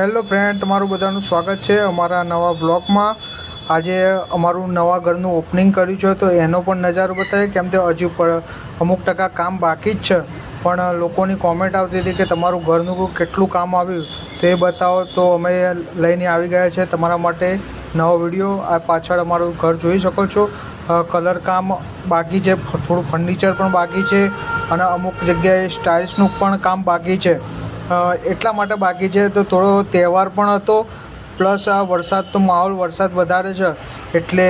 Hello friend, તમારું બધાનું સ્વાગત છે અમારા નવા બ્લોગમાં આજે અમારું નવા ઘરનું ઓપનિંગ કર્યું છે, તો એનો પણ નજારો બતાવે કેમ કે હજુ પણ અમુક ટકા કામ બાકી જ છે. પણ લોકોની કોમેન્ટ આવતી હતી કે તમારું ઘરનું કેટલું કામ આવ્યું, તો એ બતાવો. તો અમે લઈને આવી ગયા છે તમારા માટે નવો વીડિયો. આ પાછળ અમારું ઘર જોઈ શકો છો. કલર કામ બાકી છે, થોડું ફર્નિચર પણ બાકી છે, અને અમુક જગ્યાએ સ્ટાઇલ્સનું પણ કામ બાકી છે. એટલા માટે બાકી છે તો થોડો તહેવાર પણ હતો, પ્લસ આ વરસાદ તો માહોલ વરસાદ વધારે છે, એટલે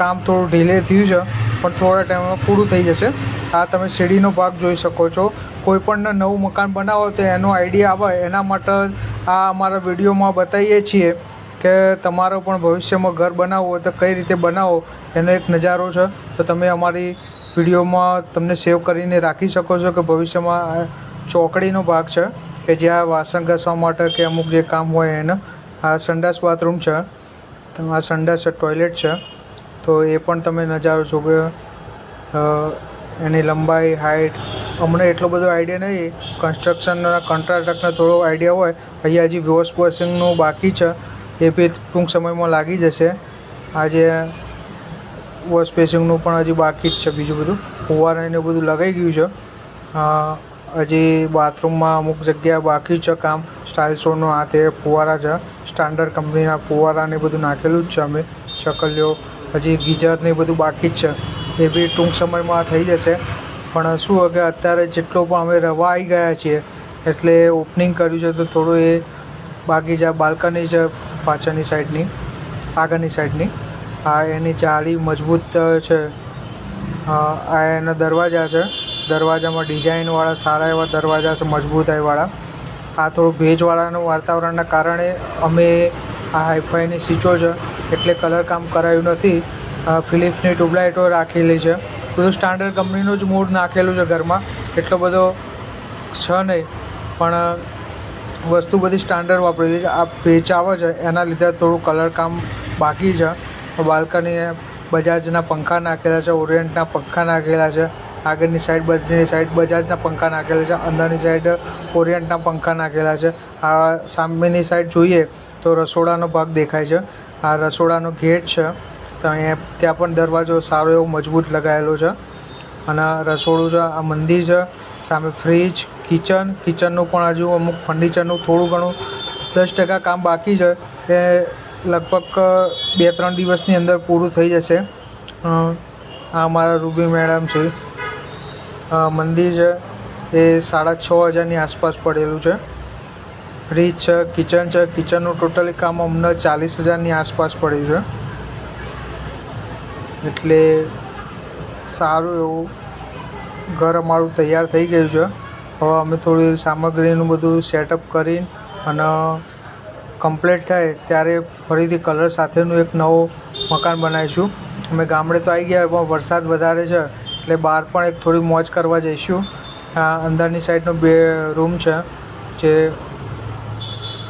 કામ થોડું ઢીલે થયું છે, પણ થોડા ટાઈમમાં પૂરું થઈ જશે. આ તમે સીડીનો ભાગ જોઈ શકો છો. કોઈ પણ નવું મકાન બનાવો તો એનો આઈડિયા આવે. એના માટે આ અમારા વિડીયોમાં બતાવીએ છીએ કે તમારો પણ ભવિષ્યમાં ઘર બનાવવું હોય તો કઈ રીતે બનાવો, એનો એક નજારો છે. તો તમે અમારી વિડીયોમાં તમને સેવ કરીને રાખી શકો છો કે ભવિષ્યમાં ચોકડીનો ભાગ છે. કે જ્યાં વાસણ ઘસવા માટે કે અમુક જે કામ હોય એને. આ સંડાસ બાથરૂમ છે. આ સંડાસ ટોયલેટ છે. તો એ પણ તમે નજારો છો કે એની લંબાઈ હાઇટ અમને એટલો બધો આઈડિયા નહીં. કન્સ્ટ્રક્શનના કોન્ટ્રાક્ટરને થોડો આઈડિયા હોય. અહીંયા હજી વોશ વોશિંગનું બાકી છે. એ બી ટૂંક સમયમાં લાગી જશે. આજે વોશ બેસિંગનું પણ હજી બાકી જ છે બીજું બધું. ફુવારા ને બધું લગાઈ ગયું છે. હજી બાથરૂમમાં અમુક જગ્યા બાકી છે કામ. સ્ટાઇલ શોનું આ તે ફુવારા છે. સ્ટાન્ડર્ડ કંપનીના ફુવારા ને બધું નાખેલું જ છે અમે. ચકલીઓ, હજી ગીઝર ને બધું બાકી જ છે. એ બી ટૂંક સમયમાં થઈ જશે. પણ શું કે અત્યારે જેટલો પણ અમે રવા આવી ગયા છીએ, એટલે ઓપનિંગ કર્યું છે તો થોડું એ બાકી છે. બાલ્કની છે પાછળની સાઈડની આગળની સાઈડની આ એની જાળી મજબૂત છે. આ એના દરવાજા છે. દરવાજામાં ડિઝાઇનવાળા, સારા એવા દરવાજા છે મજબૂતાઈવાળા આ થોડું ભેજવાળાનું વાતાવરણના કારણે અમે આ હાઈફાઈની સ્વિચો છે એટલે કલર કામ કરાયું નથી. ફિલિપ્સની ટ્યુબલાઇટો રાખેલી છે. બધું સ્ટાન્ડર્ડ કંપનીનું જ મૂડ નાખેલું છે ઘરમાં. એટલો બધો છે નહીં, પણ વસ્તુ બધી સ્ટાન્ડર્ડ વાપરેલી છે. આ ભેજ આવે છે, એના લીધે થોડું કલર કામ બાકી છે. બાલ્કની બજાજના પંખા નાખેલા છે ઓરિયન્ટના પંખા નાખેલા છે. આગળની સાઈડ બધી સાઈડ બજાજના પંખા નાખેલા છે અંદરની સાઈડ ઓરિયન્ટના પંખા નાખેલા છે. આ સામેની સાઈડ જોઈએ તો રસોડાનો ભાગ દેખાય છે. આ રસોડાનો ગેટ છે. તો અહીંયા ત્યાં પણ દરવાજો સારો એવો મજબૂત લગાવેલો છે. અને રસોડું છે, આ મંદિર છે. સામે ફ્રીજ કિચન કિચનનું પણ હજુ અમુક ફર્નિચરનું થોડું ઘણું દસ ટકા કામ બાકી છે. એ લગભગ બે ત્રણ દિવસની અંદર પૂરું થઈ જશે. આ અમારા રૂબી મેડમ છે. મંદિર છે. એ સાડા છ હજારની આસપાસ પડેલું છે. ફ્રીજ છે કિચન છે. કિચનનું ટોટલી કામ અમને ચાલીસ હજારની આસપાસ પડ્યું છે. એટલે સારું એવું ઘર અમારું તૈયાર થઈ ગયું છે. હવે અમે થોડી સામગ્રીનું બધું સેટઅપ કરી અને કમ્પ્લીટ થાય ત્યારે ફરીથી કલર સાથેનું એક નવો મકાન બનાવીશું. અમે ગામડે તો આવી ગયા, પણ વરસાદ વધારે છે. એટલે બહાર પણ એક થોડી મોજ કરવા જઈશું. આ અંદરની સાઈડનો બે રૂમ છે, જે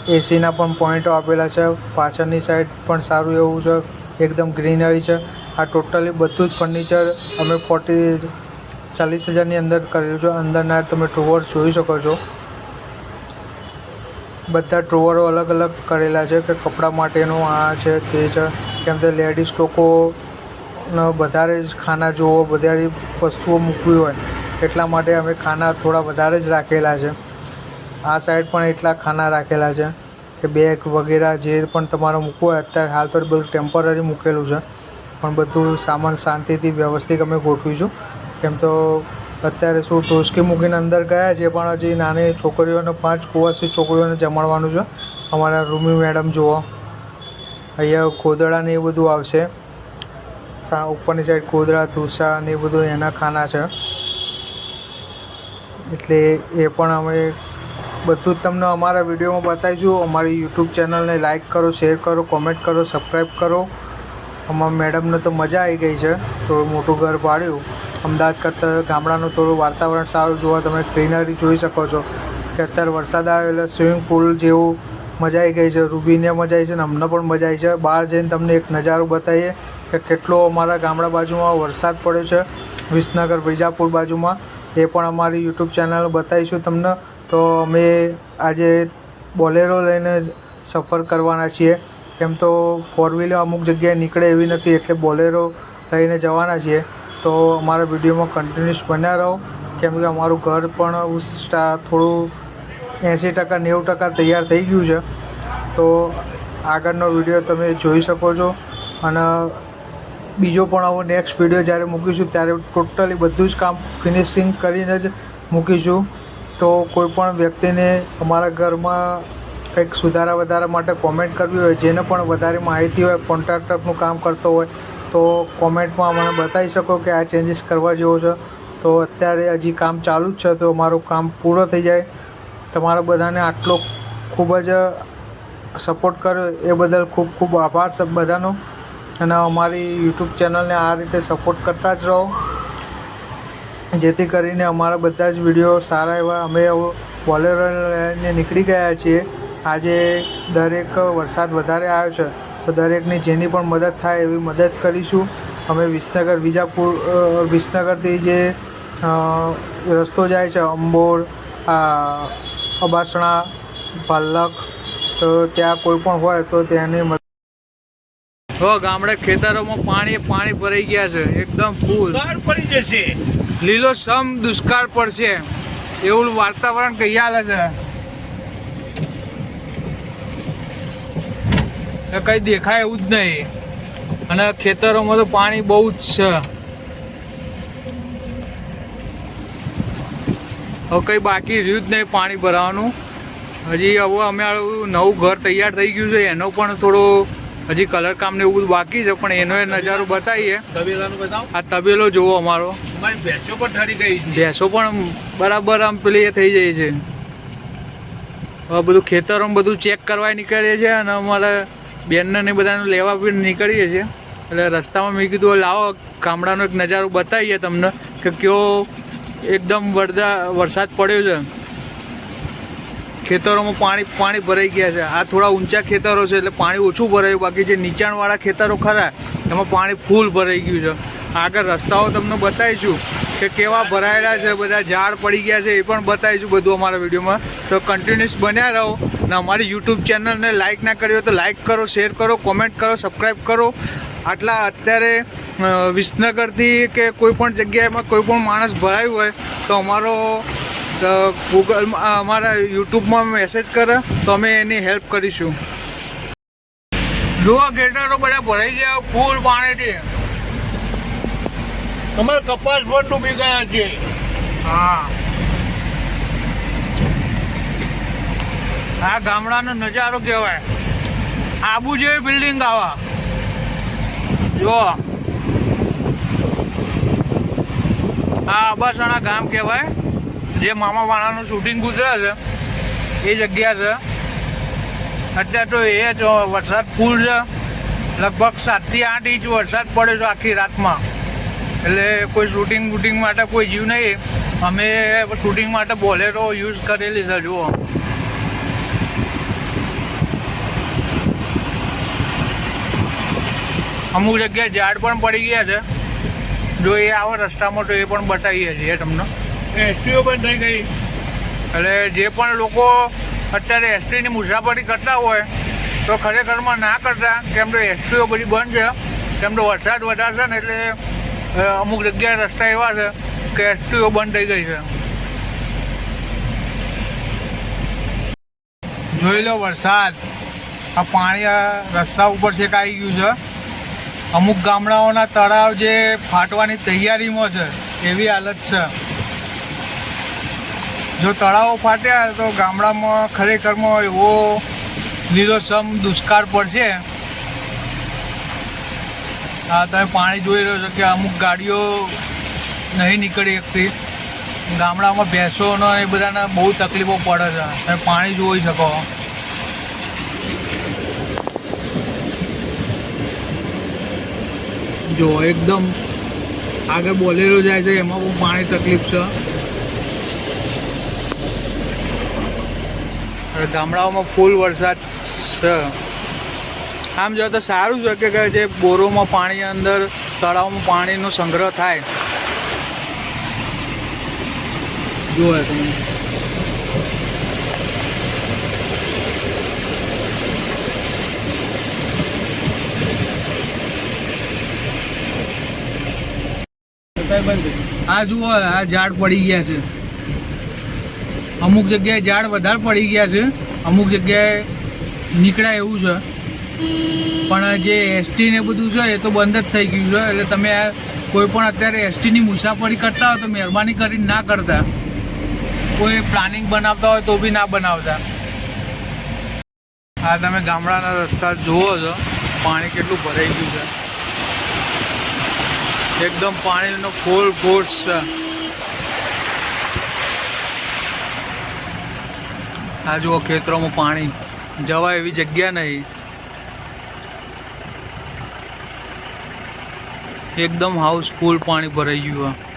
એસીના પણ પોઈન્ટો આપેલા છે. પાછળની સાઈડ પણ સારું એવું છે, એકદમ ગ્રીનરી છે. આ ટોટલી બધું જ ફર્નિચર અમે ફોર્ટી ચાલીસ હજારની અંદર કરેલું છે. અંદરના તમે ડ્રોવર જોઈ શકો છો. બધા ટ્રોવરો અલગ અલગ કરેલા છે, કે કપડાં માટેનું આ છે, તે છે. કેમ કે લેડીઝ લોકોનો વધારે જ ખાના જોવો, વધારે વસ્તુઓ મૂકવી હોય, એટલા માટે અમે ખાના થોડા વધારે જ રાખેલા છે. આ સાઈડ પણ એટલા ખાના રાખેલા છે કે બેગ વગેરે જે પણ તમારે મૂકવું હોય, અત્યારે હાલ તો બધું ટેમ્પરરી મૂકેલું છે. પણ બધું સામાન શાંતિથી વ્યવસ્થિત અમે ગોઠવીશું કેમ તો અત્યારે શું ટોસ્કી મૂકીને અંદર ગયા છે પણ હજી નાની છોકરીઓને, પાંચ કુવાસી છોકરીઓને જમાડવાનું છે. અમારા રૂમી મેડમ જુઓ. અહીંયા ગોદડા ને એ બધું આવશે. ઉપરની સાઈડ કોદરા તુસા ને એ બધું એના ખાના છે. એટલે એ પણ અમે બધું જ તમને અમારા વિડીયોમાં બતાવીશું. અમારી યુટ્યુબ ચેનલને લાઇક કરો શેર કરો કોમેન્ટ કરો સબસ્ક્રાઈબ કરો. અમારા મેડમને તો મજા આવી ગઈ છે. થોડું મોટું ઘર પાડ્યું અમદાવાદ કરતાં ગામડાનું થોડું વાતાવરણ સારું જોવા તમે ગ્રીનરી જોઈ શકો છો. કે અત્યારે વરસાદ આવ્યો સ્વિમિંગ પુલ જેવું મજા આવી ગઈ છે. રૂબીને મજા આવી છે ને અમને પણ મજા આવી છે. બહાર જઈને તમને એક નજારો બતાવીએ. કે કેટલો અમારા ગામડા બાજુમાં વરસાદ પડ્યો છે, વિસનગર, વિજાપુર બાજુમાં, એ પણ અમારી યુટ્યુબ ચેનલ બતાવીશું તમને. તો અમે આજે બોલેરો લઈને સફર કરવાના છીએ. કેમ તો ફોર વ્હીલર અમુક જગ્યાએ નીકળે એવી નથી, એટલે બોલેરો લઈને જવાના છીએ. તો અમારા વિડીયોમાં કન્ટિન્યુઅસ બન્યા રહો. કેમ કે અમારું ઘર પણ થોડું એંસી ટકા, નેવું ટકા તૈયાર થઈ ગયું છે. તો આગળનો વીડિયો તમે જોઈ શકો છો. અને બીજો પણ આવો નેક્સ્ટ વીડિયો જ્યારે મૂકીશું ત્યારે ટોટલી બધું જ કામ ફિનિશિંગ કરીને જ મૂકીશું. તો કોઈ પણ વ્યક્તિને અમારા ઘરમાં કંઈક સુધારા વધારા માટે કોમેન્ટ કરવી હોય, જેને પણ વધારે માહિતી હોય કોન્ટ્રાક્ટરનું કામ કરતો હોય, તો કોમેન્ટમાં મને બતાવી શકો કે આ ચેન્જીસ કરવા જેવો છે. તો અત્યારે હજી કામ ચાલુ જ છે, તો મારું કામ પૂરો થઈ જાય. તમારા બધાને આટલો ખૂબ જ સપોર્ટ કર્યો, એ બદલ ખૂબ ખૂબ આભાર બધાનો. અને અમારી યુટ્યુબ ચેનલને આ રીતે સપોર્ટ કરતા જ રહો. જેથી કરીને અમારા બધા જ વીડિયો સારા એવા અમે બોલેરો લઈને નીકળી ગયા છીએ. આજે દરેક વરસાદ વધારે આવ્યો છે, તો દરેકની જેની પણ મદદ થાય એવી મદદ કરીશું. અમે વિસનગર, વિજાપુર વિસનગરથી જે રસ્તો જાય છે, અંબોર અબાસણા, પાલક, તો ત્યાં કોઈ પણ હોય તો મદદ હો ગામડે ખેતરોમાં પાણી પાણી ભરાઈ ગયા છે. એકદમ ફૂલ પડી જશે. લીલો સમ દુષ્કાળ પડશે. એવું વાતાવરણ કહી હાલે છે? કઈ દેખાય એવું જ નહીં. અને ખેતરોમાં તો પાણી બહુ જ છે. હવે કઈ બાકી રહ્યું જ નહીં પાણી ભરાવાનું. હજી હવે અમે નવું ઘર તૈયાર થઈ ગયું છે. એનો પણ થોડો હજી કલર કામ ને એવું બધું બાકી છે પણ એનો એ નજારો બતાવીએ. તબેલાનું બતાવો. આ તબેલો જોવો અમારો. ભેંસો પણ ઠરી ગઈ છે. ભેંસો પણ બરાબર આમ પેલી એ થઈ જાય છે. હવે બધું ખેતરોમાં બધું ચેક કરવા નીકળીએ છીએ અને અમારે બેનને ને બધાને લેવા બી નીકળીએ છીએ. એટલે રસ્તામાં મેં કીધું લાવો ગામડાનો એક નજારો બતાવીએ તમને કે કયો એકદમ વરદા વરસાદ પડ્યો છે. ખેતરોમાં પાણી પાણી ભરાઈ ગયા છે. આ થોડા ઊંચા ખેતરો છે એટલે પાણી ઓછું ભરાયું. બાકી જે નીચાણવાળા ખેતરો ખરા, એમાં પાણી ફૂલ ભરાઈ ગયું છે. આગળ રસ્તાઓ તમને બતાવીશું કે કેવા ભરાયેલા છે, બધા ઝાડ પડી ગયા છે એ પણ બતાવીશું બધું અમારા વિડીયોમાં. તો કન્ટિન્યુઅસ બન્યા રહો અને અમારી યુટ્યુબ ચેનલને લાઇક ના કરી હોય તો લાઇક કરો શેર કરો કોમેન્ટ કરો સબસ્ક્રાઈબ કરો. આટલા અત્યારે વિસનગરથી કે કોઈ પણ જગ્યાએમાં કોઈ પણ માણસ ભરાયું હોય તો અમારો ગૂગલ અમારા યુટ્યુબમાં મેસેજ કરે, તો અમે એની હેલ્પ કરીશું. જુઓ ગેટરો બધા ભરાઈ ગયા ફૂલ પાણીથી. અમારે કપાસ પણ ડૂબી ગયા છે. હા. આ ગામડાનો નજારો કહેવાય. આબુ જેવી બિલ્ડિંગ આવા. જો આ અબાસણા ગામ કહેવાય. જે મામા વાણાનું શૂટિંગ ગુજરે છે, એ જગ્યા છે. અત્યારે તો એ જ વરસાદ ફૂલ છે. લગભગ સાતથી આઠ ઇંચ વરસાદ પડ્યો છે આખી રાતમાં. એટલે કોઈ શૂટિંગ વૂટિંગ માટે કોઈ જીવ નહીં. અમે શૂટિંગ માટે બોલેરો યુઝ કરેલી છે, જુઓ. અમુક જગ્યાએ ઝાડ પણ પડી ગયા છે. જો એ આવો રસ્તામાં તો એ પણ બતાવીએ છીએ તમને. એસટીઓ બંધ થઈ ગઈ. એટલે જે પણ લોકો અત્યારે એસટીની મુસાફરી કરતા હોય, તો ખરેખરમાં ના કરતા. કેમ તો એસટીઓ બધી બંધ છે. કેમ તો વરસાદ વધારે છે ને એટલે અમુક જગ્યાએ રસ્તા એવા છે કે એસટીઓ બંધ થઈ ગઈ છે. જોઈ લો વરસાદ. આ પાણી આ રસ્તા ઉપર આવી ગયું છે. અમુક ગામડાઓના તળાવ જે ફાટવાની તૈયારીમાં છે, એવી હાલત છે. જો તળાવો ફાટ્યા તો ગામડામાં ખરેખરમાં એવો લીલોસમ દુષ્કાળ પડશે. હા, તમે પાણી જોઈ રહ્યો છો કે અમુક ગાડીઓ નહીં નીકળી શકતી ગામડામાં ભેંસોનો એ બધાને બહુ તકલીફો પડે છે. તમે પાણી જોઈ શકો. જો, એકદમ આગળ બોલેરો જાય છે, એમાં બહુ પાણી તકલીફ છે. ગામડાઓમાં ફૂલ વરસાદ છે. આમ જો તો સારું છે કે જે બોરોમાં પાણી અંદર, તળાવમાં પાણીનો સંગ્રહ થાય. જુઓ તમે. આ જુઓ, આ ઝાડ પડી ગયા છે. અમુક જગ્યાએ ઝાડ વધારે પડી ગયા છે. અમુક જગ્યાએ નીકળાય એવું છે. પણ જે એસટી ને બધું છે, એ તો બંધ જ થઈ ગયું છે. એટલે તમે કોઈ પણ અત્યારે એસટીની મુસાફરી કરતા હોય તો મહેરબાની કરીને ના કરતા. કોઈ પ્લાનિંગ બનાવતા હોય તો બી ના બનાવતા. આ તમે ગામડાના રસ્તા જુઓ છો, પાણી કેટલું ભરાઈ ગયું છે. એકદમ પાણીનો ફૂલ ફોર્સ છે. આ જુઓ ખેતરોમાં પાણી. જવા એવી જગ્યા નહીં. એકદમ હાઉસફુલ પાણી ભરાઈ ગયું